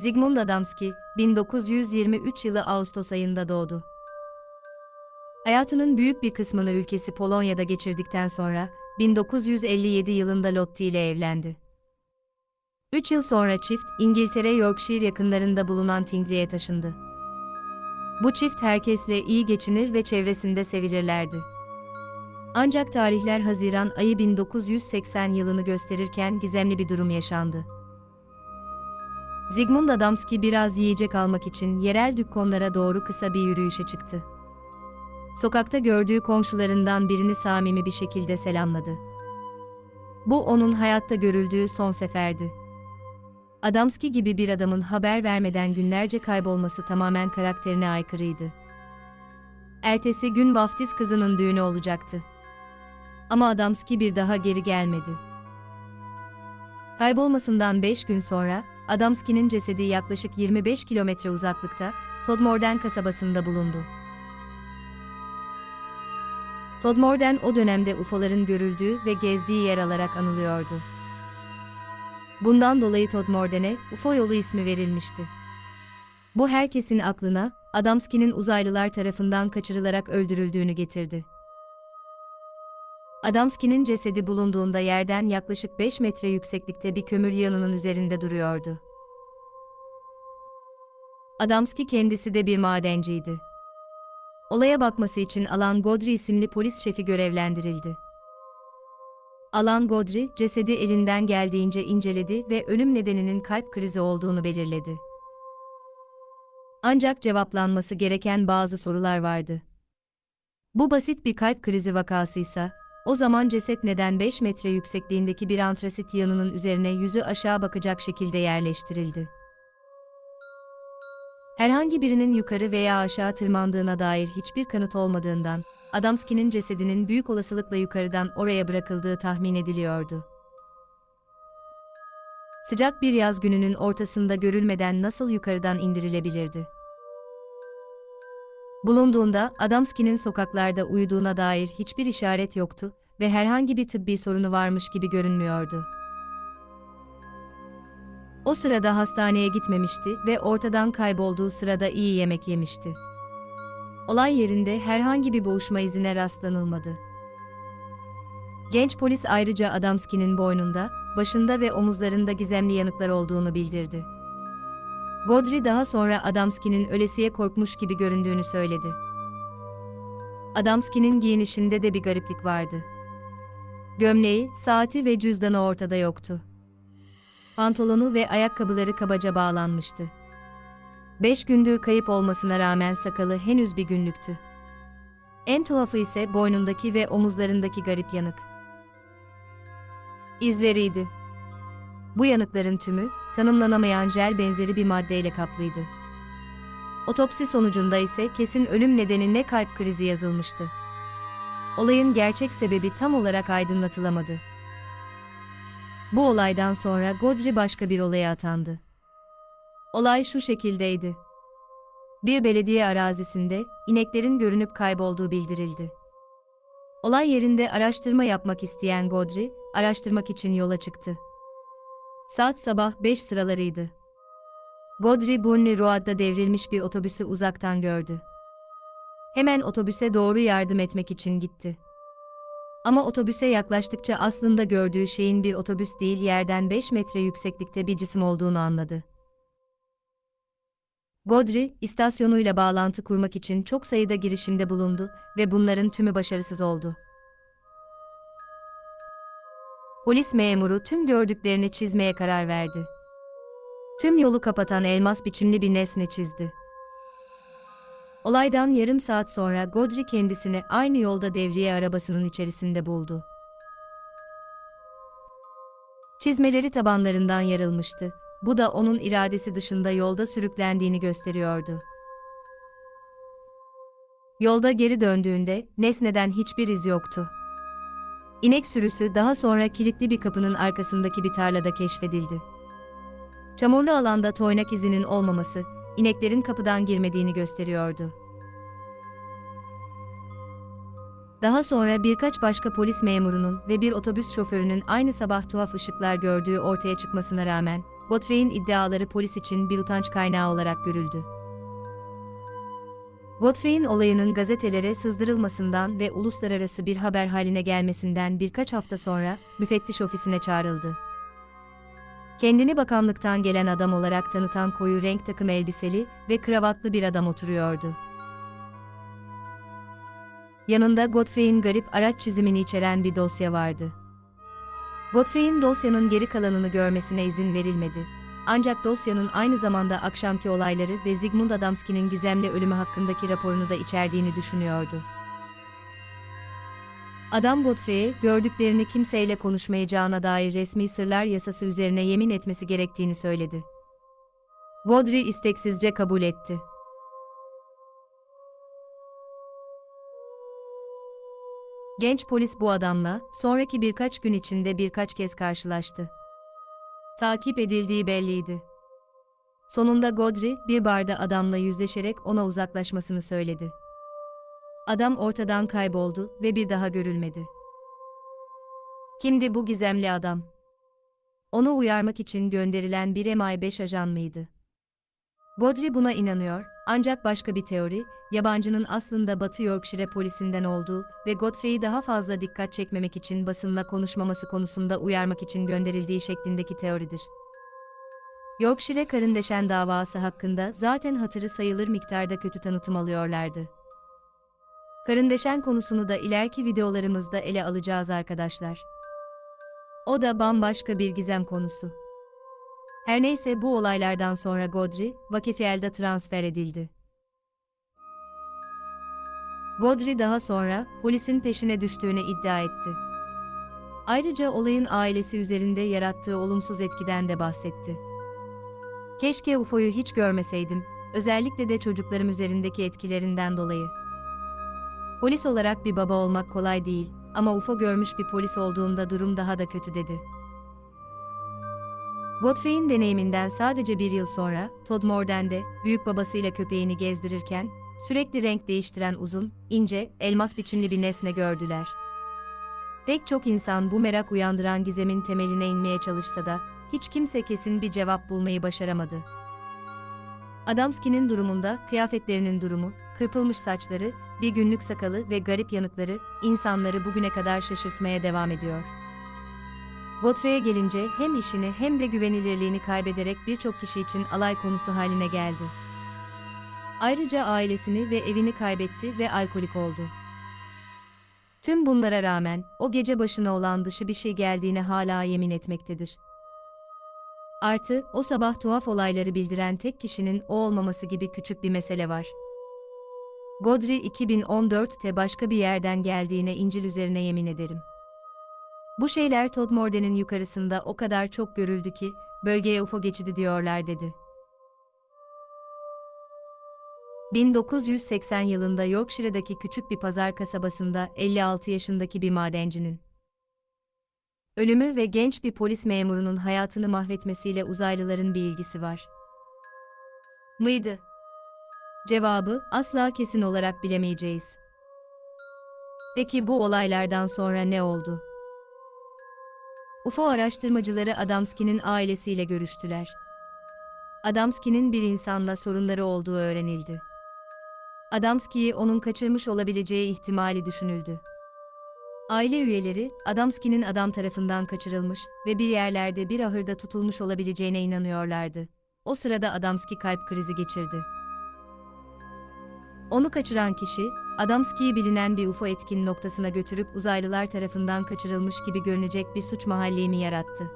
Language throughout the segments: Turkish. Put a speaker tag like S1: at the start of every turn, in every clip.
S1: Zygmunt Adamski, 1923 yılı Ağustos ayında doğdu. Hayatının büyük bir kısmını ülkesi Polonya'da geçirdikten sonra, 1957 yılında Lotti ile evlendi. 3 yıl sonra çift, İngiltere Yorkshire yakınlarında bulunan Tingley'e taşındı. Bu çift herkesle iyi geçinir ve çevresinde sevilirlerdi. Ancak tarihler Haziran ayı 1980 yılını gösterirken gizemli bir durum yaşandı. Zygmunt Adamski biraz yiyecek almak için yerel dükkanlara doğru kısa bir yürüyüşe çıktı. Sokakta gördüğü komşularından birini samimi bir şekilde selamladı. Bu onun hayatta görüldüğü son seferdi. Adamski gibi bir adamın haber vermeden günlerce kaybolması tamamen karakterine aykırıydı. Ertesi gün vaftiz kızının düğünü olacaktı. Ama Adamski bir daha geri gelmedi. Kaybolmasından 5 gün sonra, Adamski'nin cesedi yaklaşık 25 kilometre uzaklıkta, Todmorden kasabasında bulundu. Todmorden o dönemde UFO'ların görüldüğü ve gezdiği yer alarak anılıyordu. Bundan dolayı Todmorden'e UFO yolu ismi verilmişti. Bu herkesin aklına, Adamski'nin uzaylılar tarafından kaçırılarak öldürüldüğünü getirdi. Adamski'nin cesedi bulunduğunda yerden yaklaşık 5 metre yükseklikte bir kömür yığınının üzerinde duruyordu. Adamski kendisi de bir madenciydi. Olaya bakması için Alan Godri isimli polis şefi görevlendirildi. Alan Godri, cesedi elinden geldiğince inceledi ve ölüm nedeninin kalp krizi olduğunu belirledi. Ancak cevaplanması gereken bazı sorular vardı. Bu basit bir kalp krizi vakasıysa, o zaman ceset neden 5 metre yüksekliğindeki bir antrasit yanının üzerine yüzü aşağı bakacak şekilde yerleştirildi? Herhangi birinin yukarı veya aşağı tırmandığına dair hiçbir kanıt olmadığından, Adamski'nin cesedinin büyük olasılıkla yukarıdan oraya bırakıldığı tahmin ediliyordu. Sıcak bir yaz gününün ortasında görülmeden nasıl yukarıdan indirilebilirdi? Bulunduğunda Adamski'nin sokaklarda uyuduğuna dair hiçbir işaret yoktu ve herhangi bir tıbbi sorunu varmış gibi görünmüyordu. O sırada hastaneye gitmemişti ve ortadan kaybolduğu sırada iyi yemek yemişti. Olay yerinde herhangi bir boğuşma izine rastlanılmadı. Genç polis ayrıca Adamski'nin boynunda, başında ve omuzlarında gizemli yanıklar olduğunu bildirdi. Godri daha sonra Adamski'nin ölesiye korkmuş gibi göründüğünü söyledi. Adamski'nin giyinişinde de bir gariplik vardı. Gömleği, saati ve cüzdanı ortada yoktu. Pantolonu ve ayakkabıları kabaca bağlanmıştı. Beş gündür kayıp olmasına rağmen sakalı henüz bir günlüktü. En tuhafı ise boynundaki ve omuzlarındaki garip yanık. İzleriydi. Bu yanıkların tümü, tanımlanamayan jel benzeri bir maddeyle kaplıydı. Otopsi sonucunda ise kesin ölüm nedeni ne kalp krizi yazılmıştı. Olayın gerçek sebebi tam olarak aydınlatılamadı. Bu olaydan sonra Godri başka bir olaya atandı. Olay şu şekildeydi. Bir belediye arazisinde ineklerin görünüp kaybolduğu bildirildi. Olay yerinde araştırma yapmak isteyen Godri, araştırmak için yola çıktı. Saat sabah 5 sıralarıydı. Godri Burni Road'da devrilmiş bir otobüsü uzaktan gördü. Hemen otobüse doğru yardım etmek için gitti. Ama otobüse yaklaştıkça aslında gördüğü şeyin bir otobüs değil yerden 5 metre yükseklikte bir cisim olduğunu anladı. Godri, istasyonuyla bağlantı kurmak için çok sayıda girişimde bulundu ve bunların tümü başarısız oldu. Polis memuru tüm gördüklerini çizmeye karar verdi. Tüm yolu kapatan elmas biçimli bir nesne çizdi. Olaydan yarım saat sonra Godri kendisini aynı yolda devriye arabasının içerisinde buldu. Çizmeleri tabanlarından yarılmıştı. Bu da onun iradesi dışında yolda sürüklendiğini gösteriyordu. Yolda geri döndüğünde nesneden hiçbir iz yoktu. İnek sürüsü daha sonra kilitli bir kapının arkasındaki bir tarlada keşfedildi. Çamurlu alanda toynak izinin olmaması, ineklerin kapıdan girmediğini gösteriyordu. Daha sonra birkaç başka polis memurunun ve bir otobüs şoförünün aynı sabah tuhaf ışıklar gördüğü ortaya çıkmasına rağmen, Godfrey'in iddiaları polis için bir utanç kaynağı olarak görüldü. Godfrey'in olayının gazetelere sızdırılmasından ve uluslararası bir haber haline gelmesinden birkaç hafta sonra müfettiş ofisine çağrıldı. Kendini bakanlıktan gelen adam olarak tanıtan koyu renk takım elbiseli ve kravatlı bir adam oturuyordu. Yanında Godfrey'in garip araç çizimini içeren bir dosya vardı. Godfrey'in dosyanın geri kalanını görmesine izin verilmedi. Ancak dosyanın aynı zamanda akşamki olayları ve Zygmunt Adamski'nin gizemli ölümü hakkındaki raporunu da içerdiğini düşünüyordu. Adam Godfrey'e gördüklerini kimseyle konuşmayacağına dair resmi sırlar yasası üzerine yemin etmesi gerektiğini söyledi. Godfrey isteksizce kabul etti. Genç polis bu adamla sonraki birkaç gün içinde birkaç kez karşılaştı. Takip edildiği belliydi. Sonunda Godri bir barda adamla yüzleşerek ona uzaklaşmasını söyledi. Adam ortadan kayboldu ve bir daha görülmedi. Kimdi bu gizemli adam? Onu uyarmak için gönderilen bir MI5 ajan mıydı? Godri buna inanıyor, ancak başka bir teori, yabancının aslında Batı Yorkshire polisinden olduğu ve Godfrey'i daha fazla dikkat çekmemek için basınla konuşmaması konusunda uyarmak için gönderildiği şeklindeki teoridir. Yorkshire karındeşen davası hakkında zaten hatırı sayılır miktarda kötü tanıtım alıyorlardı. Karındeşen konusunu da ileriki videolarımızda ele alacağız arkadaşlar. O da bambaşka bir gizem konusu. Her neyse bu olaylardan sonra Godri, Vakefiel'de transfer edildi. Godri daha sonra polisin peşine düştüğünü iddia etti. Ayrıca olayın ailesi üzerinde yarattığı olumsuz etkiden de bahsetti. Keşke UFO'yu hiç görmeseydim, özellikle de çocuklarım üzerindeki etkilerinden dolayı. Polis olarak bir baba olmak kolay değil ama UFO görmüş bir polis olduğunda durum daha da kötü dedi. Godfrey'in deneyiminden sadece bir yıl sonra, Todd Morden'de, büyük babasıyla köpeğini gezdirirken, sürekli renk değiştiren uzun, ince, elmas biçimli bir nesne gördüler. Pek çok insan bu merak uyandıran gizemin temeline inmeye çalışsa da, hiç kimse kesin bir cevap bulmayı başaramadı. Adamski'nin durumunda, kıyafetlerinin durumu, kırpılmış saçları, bir günlük sakalı ve garip yanıkları, insanları bugüne kadar şaşırtmaya devam ediyor. Godfrey'e gelince hem işini hem de güvenilirliğini kaybederek birçok kişi için alay konusu haline geldi. Ayrıca ailesini ve evini kaybetti ve alkolik oldu. Tüm bunlara rağmen o gece başına olan dışı bir şey geldiğine hala yemin etmektedir. Artı, o sabah tuhaf olayları bildiren tek kişinin o olmaması gibi küçük bir mesele var. Godri 2014'te başka bir yerden geldiğine İncil üzerine yemin ederim. Bu şeyler Todmorden'in yukarısında o kadar çok görüldü ki, bölgeye UFO geçidi diyorlar dedi. 1980 yılında Yorkshire'daki küçük bir pazar kasabasında 56 yaşındaki bir madencinin ölümü ve genç bir polis memurunun hayatını mahvetmesiyle uzaylıların bir ilgisi var. Mıydı? Cevabı asla kesin olarak bilemeyeceğiz. Peki bu olaylardan sonra ne oldu? UFO araştırmacıları Adamski'nin ailesiyle görüştüler. Adamski'nin bir insanla sorunları olduğu öğrenildi. Adamski'yi onun kaçırmış olabileceği ihtimali düşünüldü. Aile üyeleri, Adamski'nin adam tarafından kaçırılmış ve bir yerlerde bir ahırda tutulmuş olabileceğine inanıyorlardı. O sırada Adamski kalp krizi geçirdi. Onu kaçıran kişi, Adamski'yi bilinen bir UFO etkin noktasına götürüp uzaylılar tarafından kaçırılmış gibi görünecek bir suç mahallemi yarattı.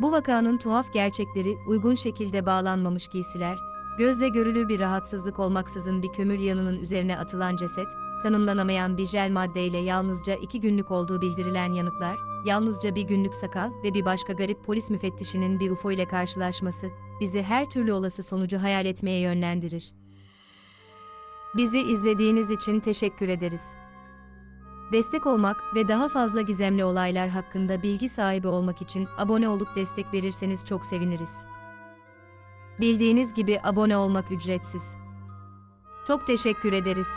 S1: Bu vakanın tuhaf gerçekleri uygun şekilde bağlanmamış giysiler, gözle görülür bir rahatsızlık olmaksızın bir kömür yanının üzerine atılan ceset, tanımlanamayan bir jel maddeyle yalnızca iki günlük olduğu bildirilen yanıklar, yalnızca bir günlük sakal ve bir başka garip polis müfettişinin bir UFO ile karşılaşması, bizi her türlü olası sonucu hayal etmeye yönlendirir. Bizi izlediğiniz için teşekkür ederiz. Destek olmak ve daha fazla gizemli olaylar hakkında bilgi sahibi olmak için abone olup destek verirseniz çok seviniriz. Bildiğiniz gibi abone olmak ücretsiz. Çok teşekkür ederiz.